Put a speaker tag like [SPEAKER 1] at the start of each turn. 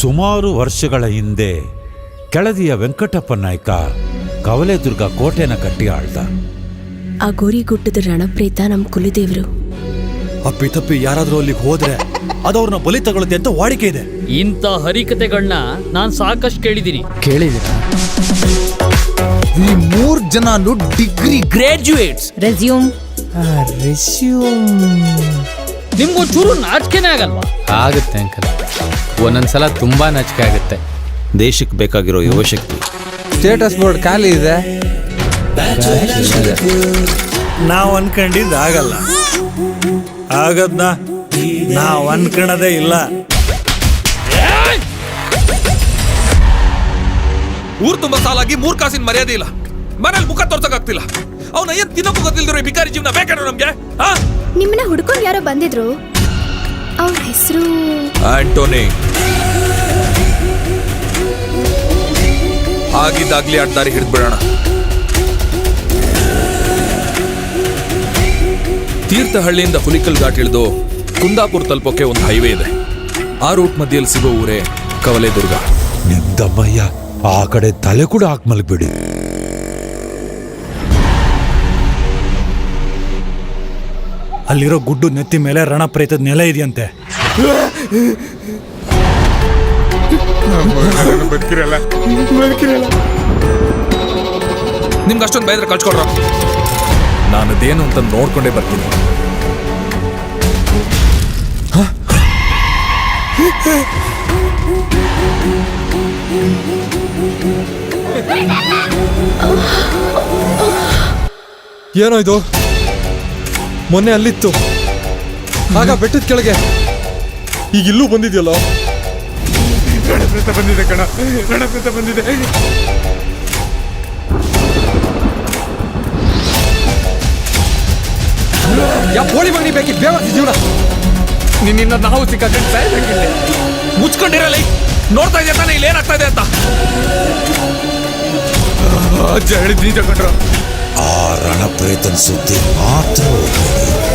[SPEAKER 1] ಸುಮಾರು ವರ್ಷಗಳ ಹಿಂದೆ ಕೆಳದಿಯ ವೆಂಕಟಪ್ಪ ನಾಯ್ಕ ಕವಲೆದುರ್ಗ ಕೋಟೆನ ಕಟ್ಟಿ ಆಳ್ದ.
[SPEAKER 2] ಆ ಗೋರಿಗುಡ್ಡದ ರಣಪ್ರೇತ ನಮ್ ಕುಲದೇವರು.
[SPEAKER 3] ಅಪ್ಪಿ ತಪ್ಪಿ ಯಾರಾದ್ರೂ ಅಲ್ಲಿಗೆ ಹೋದ್ರೆ ಅದವ್ರನ್ನ ಬಲಿ ತಗೊಳುತ್ತೆ ಅಂತ ವಾಡಿಕೆ ಇದೆ.
[SPEAKER 4] ಇಂಥ ಹರಿಕತೆಗಳನ್ನ ನಾನು ಸಾಕಷ್ಟು ಕೇಳಿದ್ದೀನಿ
[SPEAKER 5] ಕೇಳಿದೀರಾ? ಈ ಮೂರ್ ಜನನು ಡಿಗ್ರಿ ಗ್ರಾಜುಯೇಟ್ಸ್
[SPEAKER 2] ರೆಸ್ಯೂಮ್.
[SPEAKER 5] ರೆಸ್ಯೂಮ್.
[SPEAKER 4] ನಿಮ್ಗೊಂಚೂರು ನಾಚಿಕೆನೇ ಆಗಲ್ವಾ?
[SPEAKER 6] ಆಗುತ್ತೆ ಅಂಕಲ್. ಒಂದೊಂದ್ಸಲ ತುಂಬಾ ನಾಚಿಕೆ ಆಗುತ್ತೆ.
[SPEAKER 1] ದೇಶಕ್ಕೆ ಬೇಕಾಗಿರೋ ಯುವಶಕ್ತಿ
[SPEAKER 5] ಸ್ಟೇಟಸ್ ಬೋರ್ಡ್ ಖಾಲಿ ಇದೆ.
[SPEAKER 3] ನಾವು ಅನ್ಕೊಂಡಿದ್ದು ಆಗಲ್ಲ. ಆಗದ್ನ ನಾವು ಅನ್ಕಣದೇ ಇಲ್ಲ.
[SPEAKER 7] ಊರ್ ತುಂಬಾ ಸಾಲಾಗಿ ಮೂರ್ ಕಾಸಿನ ಮರ್ಯಾದೆ ಇಲ್ಲ. ಮನೇಲಿ ಮುಖ ತೋರ್ಸಕ್ ಆಗ್ತಿಲ್ಲ ಅವನ ಏನ್ ತಿನ್ನಕ್ಕೂ ಗೊತ್ತಿಲ್ದಿರೋ ಈ ಬಿಕಾರಿ ಜೀವನ ಬೇಕಾದ್ರೆ ನಮ್ಗೆ? ಆ?
[SPEAKER 8] ನಿಮ್ಮನ್ನ ಹುಡ್ಕೊಂಡು ಯಾರೋ ಬಂದಿದ್ರು? ಅವ್ರ ಹೆಸರು?
[SPEAKER 7] ಆಂಟೋನಿ. ಆಗಿದ್ದಾಗ್ಲಿ ಅಡ್ಡಾರಿ ಹಿಡಿದ್ಬಿಡೋಣ. ತೀರ್ಥಹಳ್ಳಿಯಿಂದ ಹುಲಿಕಲ್ ಘಾಟ್ ಇಳಿದು ಕುಂದಾಪುರ್ ತಲುಪೋಕೆ ಒಂದು ಹೈವೇ ಇದೆ. ಆ ರೂಟ್ ಮಧ್ಯದಲ್ಲಿ ಸಿಗೋ ಊರೇ ಕವಲೆದುರ್ಗ.
[SPEAKER 1] ನಿಮ್ದಮ್ಮಯ್ಯ ಆ ಕಡೆ ತಲೆ ಕೂಡ ಹಾಕ್ ಮಲ್ಗ್ಬಿಡಿ
[SPEAKER 3] ಅಲ್ಲಿರೋ ಗುಡ್ಡು ನೆತ್ತಿ ಮೇಲೆ ರಣಪ್ರೇತದ ನೆಲೆ ಇದೆಯಂತೆ.
[SPEAKER 7] ನಿಮ್ಗೆ ಅಷ್ಟೊಂದು ಬೈದ್ರೆ ಕಳ್ಸ್ಕೊಡ್ರ. ನಾನು ಅದೇನು ಅಂತ ನೋಡ್ಕೊಂಡೇ ಬರ್ತೀನಿ.
[SPEAKER 5] ಏನೋ ಇದು? ಮೊನ್ನೆ ಅಲ್ಲಿತ್ತು. ಆಗ ಬೆಟ್ಟದ ಕೆಳಗೆ. ಈಗ ಇಲ್ಲೂ ಬಂದಿದೆ. ಯಾ ಬೋಳಿ ಮಗನಿ ಬೇಕಿ ಬೇವರ್ಸಿ ಜೀವನ.
[SPEAKER 7] ನಿನ್ನಿಂದ ನಾವು ಸಿಕ್ಕಾಕೊಂಡು ಸಾಯ್ಬೇಕಿಲ್ಲ ಮುಚ್ಕೊಂಡಿರಲಿ. ನೋಡ್ತಾ ಇದೆಯಾ ತಾನೆ ಇಲ್ಲಿ ಏನಾಗ್ತಾ ಇದೆ ಅಂತ. ಅಜ್ಜ ಹೇಳಿದ್ ನಿಜ
[SPEAKER 1] ಆ ರಣಪ್ರೇತನ್ ಸುದ್ದಿ ಮಾತ್ರ ಹೋಗ್ಬೇಡಿ.